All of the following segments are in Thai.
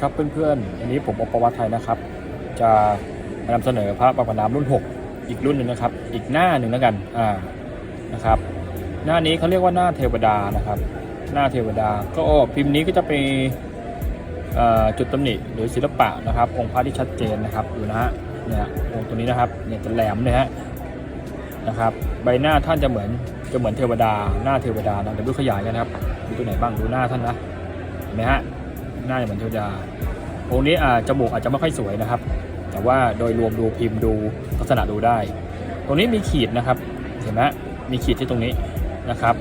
ครับเพื่อนๆวันนี้ผมอปวัตไทยนะครับ จะมานำเสนอพระปากน้ำรุ่น 6 อีกรุ่นหนึ่งนะครับ อีกหน้าหนึ่งแล้วกัน อ่า นะครับ หน้านี้เขาเรียกว่าหน้าเทวดานะครับ หน้าเทวดา ก็พิมพ์นี้ก็จะเป็นจุดตำหนิหรือศิลปะนะครับ องค์พระที่ชัดเจนนะครับดูนะฮะ เนี่ยองค์ตัวนี้นะครับ เนี่ยจะแหลมเลยฮะ นะครับ ใบหน้าท่านจะเหมือน จะเหมือนเทวดา หน้าเทวดานะเดี๋ยวดูขยายกันนะครับ ดูตัวไหนบ้าง ดูหน้าท่านนะ เห็นไหมฮะ หน้าเหมือนเทวดาองค์นี้อาจมูกอาจจะไม่ค่อยสวยนะครับ แต่ว่าโดยรวมดูพิมพ์ดูลักษณะดูได้ ตรงนี้มีขีดนะครับเห็นไหมมีขีดที่ตรงนี้นะครับ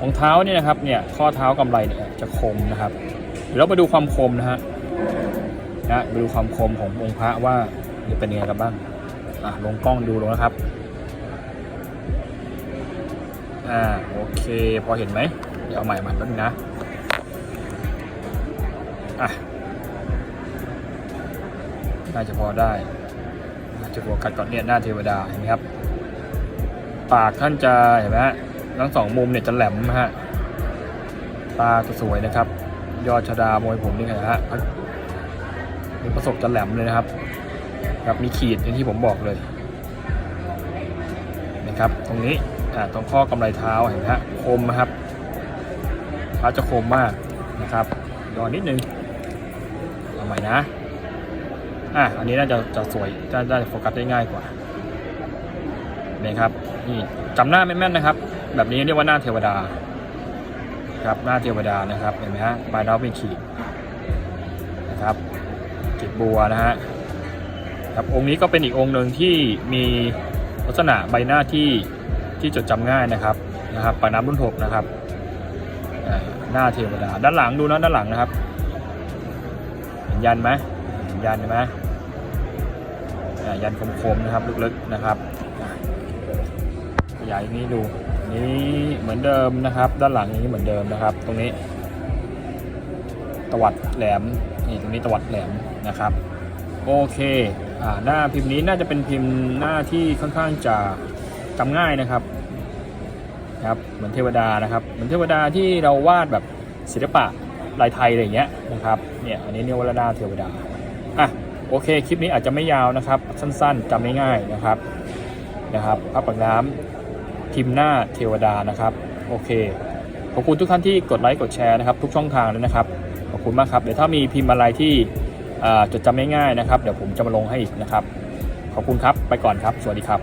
รองเท้าเนี่ยนะครับเนี่ยข้อเท้ากำไรเนี่ยจะคมนะครับ เดี๋ยวเรามาดูความคมนะฮะนะมาดูความคมขององค์พระว่าจะเป็นยังไงกันบ้างอะลงกล้องดูลงนะครับอ่าโอเคพอเห็นไหมเดี๋ยวเอาใหม่ม่แป๊บนึงนะ อะน่าจะพอได้น่าจะโฟกัสก่อนเนี่ยหน้าเทวดาเห็นไหมครับ ปากท่านจะเห็นไหมฮะทั้งสองมุมเนี่ยจะแหลมฮะตาจะสวยนะครับ ยอดชดามวยผมนี่ไงฮะมีประสบจะแหลมเลยนะครับครับมีขีดอย่างที่ผมบอกเลยนะครับ ตรงนี้อ่าตรงข้อกำไรเท้าเห็นไหมฮะคมนะครับเท้าจะคมมากนะครับยอดนิดนึง เอาใหม่นะอะอันนี้น่าจะจะสวยจะได้โฟกัสได้ง่ายกว่านี่ครับนี่จำหน้าแม่นๆนะครับ แบบนี้เรียกว่าหน้าเทวดา ครับหน้าเทวดานะครับเห็นไหมฮะปลายน้องเป็นขีดนะครับกีบบัวนะฮะครับองค์นี้ก็เป็นอีกองค์หนึ่งที่มีลักษณะใบหน้าที่ที่จดจำง่ายนะครับนะครับปลาน้ำรุ่นหกนะครับหน้าเทวดาด้านหลังดูนะด้านหลังนะครับ เห็นยันไหมเห็นยันไหมยันคมๆนะครับลึกๆนะครับขยายนี้ดูนี้เหมือนเดิมนะครับ ด้านหลังนี้เหมือนเดิมนะครับ ตรงนี้ ตวัดแหลมนี่ตรงนี้ตวัดแหลมนะครับโอเคอ่าหน้าพิมพ์นี้น่าจะเป็นพิมพ์หน้าที่ค่อนข้างจะจำง่ายนะครับครับเหมือนเทวดานะครับ เหมือนเทวดาที่เราวาดแบบศิลปะ ลายไทยอะไรเงี้ยนะครับเนี่ยอันนี้เรียกว่ารดาเทวดาอะโอเคคลิปนี้อาจจะไม่ยาวนะครับ สั้นๆจำง่ายๆนะครับนะครับพระปากน้ำพิมหน้าเทวดานะครับโอเคขอบคุณทุกท่านที่กดไลค์กดแชร์นะครับ ทุกช่องทางเลยนะครับขอบคุณมากครับเดี๋ยวถ้ามีพิมพ์อะไรที่จดจำง่ายๆนะครับ เดี๋ยวผมจะมาลงให้อีกนะครับ ขอบคุณครับไปก่อนครับ สวัสดีครับ